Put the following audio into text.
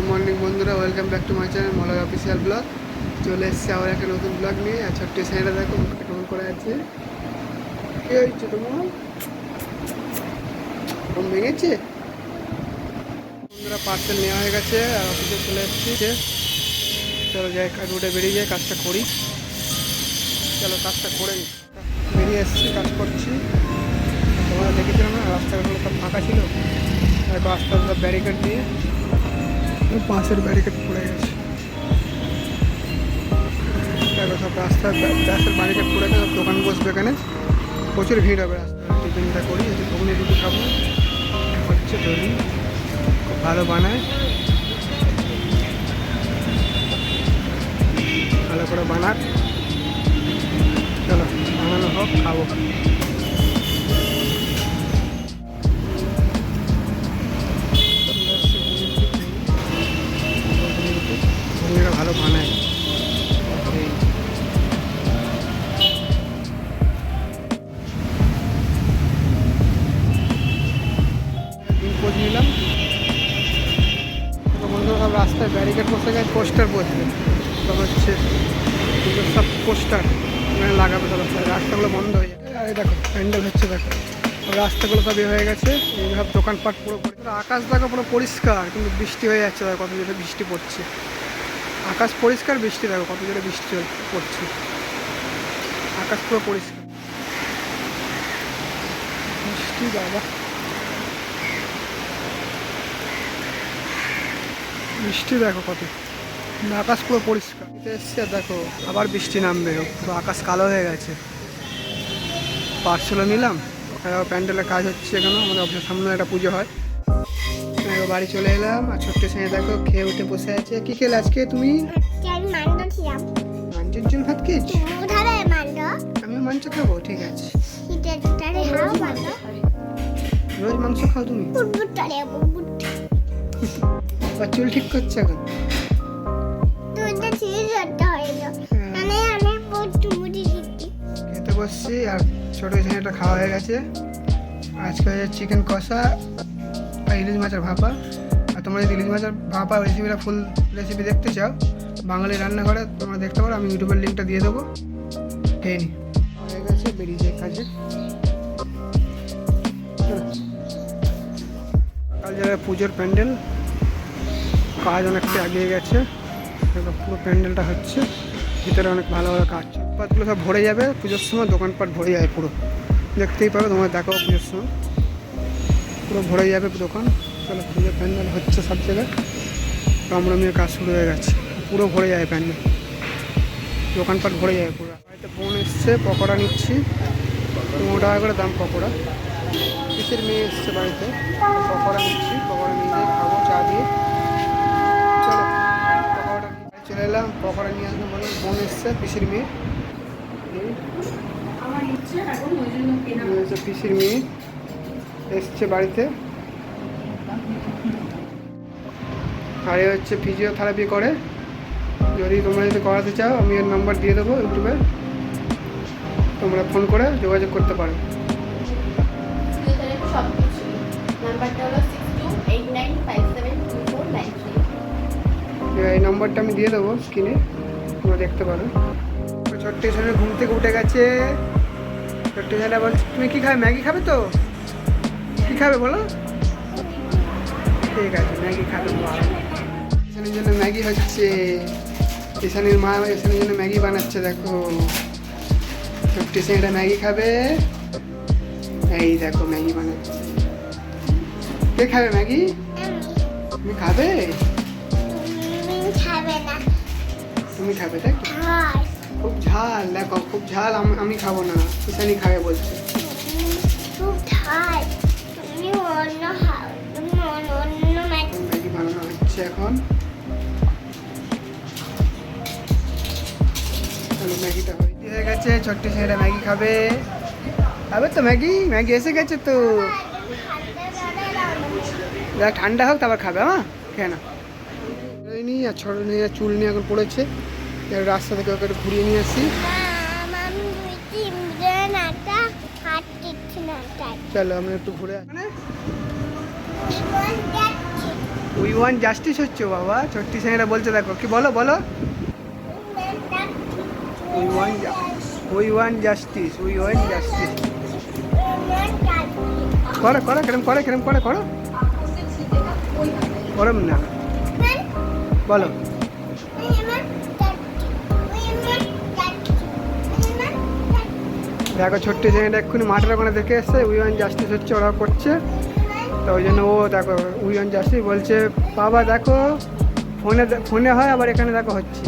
Good morning বন্ধুরা। Welcome back to my channel Malay official blog চলে এসেছে আবার একটা নতুন ব্লগ নিয়ে। আর ছোট্ট সাইডে দেখো কেমন করে আছে। কে হয়েছে তোমার? ঘুম ভেঙেছে? বন্ধুরা পার্সেল নেওয়া হয়ে গেছে, আর অফিসে চলে এসেছে। চলো যাই উঠে বেরিয়ে যাই, কাজটা করি। চলো, কাজটা করে। বেরিয়ে এসেছি, কাজ করছি। তোমরা দেখেছিলাম না রাস্তাগুলো সব ফাঁকা ছিল। সব ব্যারিকেড দিয়ে পাশের ব্যারিকেড পড়ে গেছে। সব রাস্তার রাস্তার ব্যারিকেড পড়ে গেছে দোকান বসবে এখানে। প্রচুর ভিড় হবে রাস্তায়। টিফিনটা করি, এই যে ঘুগনি রুটি খাব। হচ্ছে তৈরি খুব ভালো বানায়। ভালো করে বানাক। চলো, বানানো হোক, খাব। ভালো বানায়। নিলাম। বন্ধুরা, সব রাস্তায় ব্যারিকেড বসে গেছে পোস্টার বসবে। সব হচ্ছে সব পোস্টার মানে লাগাবে সব রাস্তাগুলো বন্ধ হয়ে যাবে। আর দেখো প্যান্ডেল হচ্ছে, দেখো। রাস্তাগুলো সব হয়ে গেছে। এই সব দোকানপাট পুরো আকাশ দেখো পুরো পরিষ্কার, কিন্তু বৃষ্টি হয়ে যাচ্ছে, দেখো, কত বৃষ্টি পড়ছে। আকাশ পরিষ্কার, বৃষ্টি দেখো কত জোরে বৃষ্টি পড়ছে। আকাশ পুরো পরিষ্কার। বৃষ্টি, বাবা। বৃষ্টি দেখো কত। আকাশ পুরো পরিষ্কার। এসছে দেখো, আবার বৃষ্টি নামবে। পুরো আকাশ কালো হয়ে গেছে। পার্সেলও নিলাম। প্যান্ডেলের কাজ হচ্ছে এখানে আমাদের অফিসের সামনে একটা পুজো হয়। এবার বাড়ি চলে এলাম। আর ছোট্ট সঙ্গে দেখো খেয়ে উঠে বসে আছে। কি খেলে আজকে তুমি? মাঞ্চের জন্য ভাত খেয়েছি আমি মাংস খাব ঠিক আছে। রোজ মাংস। খাও তুমি? চুল ঠিক করছে এখন? তো হ্যাঁ। মানে খেতে। বসছি আর ছোটো ছেলেটা খাওয়া হয়ে গেছে। আজকে চিকেন কষা। আর ইলিশ মাছের ভাপা, আর তোমরা যদি ইলিশ মাছের ভাপা রেসিপিটা ফুল রেসিপি দেখতে চাও, বাঙালি রান্নাঘরে তোমরা দেখতে পারো, আমি ইউটিউবের লিঙ্কটা দিয়ে দেবো। খেয়ে নি। হয়ে গেছে বেরিয়ে যায় কাজে। কাল জায়গায় পুজোর প্যান্ডেল। কাজ অনেকটা এগিয়ে গেছে। পুরো প্যান্ডেলটা হচ্ছে, ভিতরে অনেক ভালোভাবে কাজ। ফুটপাতগুলো সব ভরে যাবে, পুজোর সময় দোকানপাট ভরে যাবে পুরো। দেখতেই পাবে তোমরা দেখো পুজোর সময়। পুরো ভরে যাবে দোকান। চলো পুজোর প্যান্ডেল হচ্ছে সব জায়গায়। রামরমির কাজ শুরু হয়ে গেছে। পুরো ভরে যাবে প্যান্ডেল। দোকানপাট ভরে যাবে পুরো। বাড়িতে বোন এসছে পকোড়া নিচ্ছি। পনেরো টাকা করে দাম পকোড়া। পিসের মেয়ে এসছে বাড়িতে? পকোড়া নিচ্ছি পকোড়া নিয়ে যাই খাব চা দিয়ে। চলো পকোড়াটা নিয়ে চলে এলাম। পকোড়া নিয়ে আসব বলে বোন এসছে পিসির মেয়ে। পিসির মেয়ে। এসছে বাড়িতে। আর এ হচ্ছে ফিজিওথেরাপি করে। যদি তোমরা যদি করাতে চাও আমি এর নাম্বার দিয়ে দেবো ইউটিউবে। তোমরা ফোন করে যোগাযোগ করতে পারো। এই নম্বরটা আমি দিয়ে দেবো স্ক্রিনে তোমরা দেখতে পারো। ছোট্ট ঘুম থেকে উঠে গেছে। ছোট্ট বলছে তুমি কি খাবে? ম্যাগি খাবে তো? কি খাবে বলো? ঠিক আছে ম্যাগি খাবে এখানের জন্য ম্যাগি হচ্ছে এখানের মা এখানের জন্য ম্যাগি বানাচ্ছে দেখো। ছোট্ট ছেলেটা ম্যাগি খাবে। এই দেখো ম্যাগি বানাচ্ছে। কে খাবে ম্যাগি? তুমি খাবে? তুমি খাবে তাই? খুব ঝাল দেখো খুব ঝাল আমি খাব না। কিষানি খাবে বলছে। খুব ঠাই গেছে ছোট্ট ছেলেটা ম্যাগি খাবে। খাবে তো ম্যাগি ম্যাগি এসে গেছে তো। দেখ ঠান্ডা হোক, তারপর খাবে হ্যাঁ খেয়ে না নি আর ছোট নিয়ে, চুল নিয়ে এখন পড়েছে। রাস্তা থেকে ওকে ঘুরিয়ে নিয়ে আসি। চলো, আমরা একটু ঘুরে উই ওয়ান জাস্টিস হচ্ছে, বাবা। ছোট্টি ছেলেটা বলছে, দেখো, কি বলো বলো? We won we won justice we won justice করো করো কেরম করে কেরম করে করো করম না বলো দেখো ছোট্ট ছেলেটা এক্ষুনি মাঠের ওখানে দেখে এসছে উই ওয়ান জাস্টিস হচ্ছে ওরা করছে। তো ওই জন্য ও দেখো উই ওয়ান জাস্টিস বলছে, বাবা দেখো ফোনে ফোনে হয়, আবার এখানে দেখো হচ্ছে।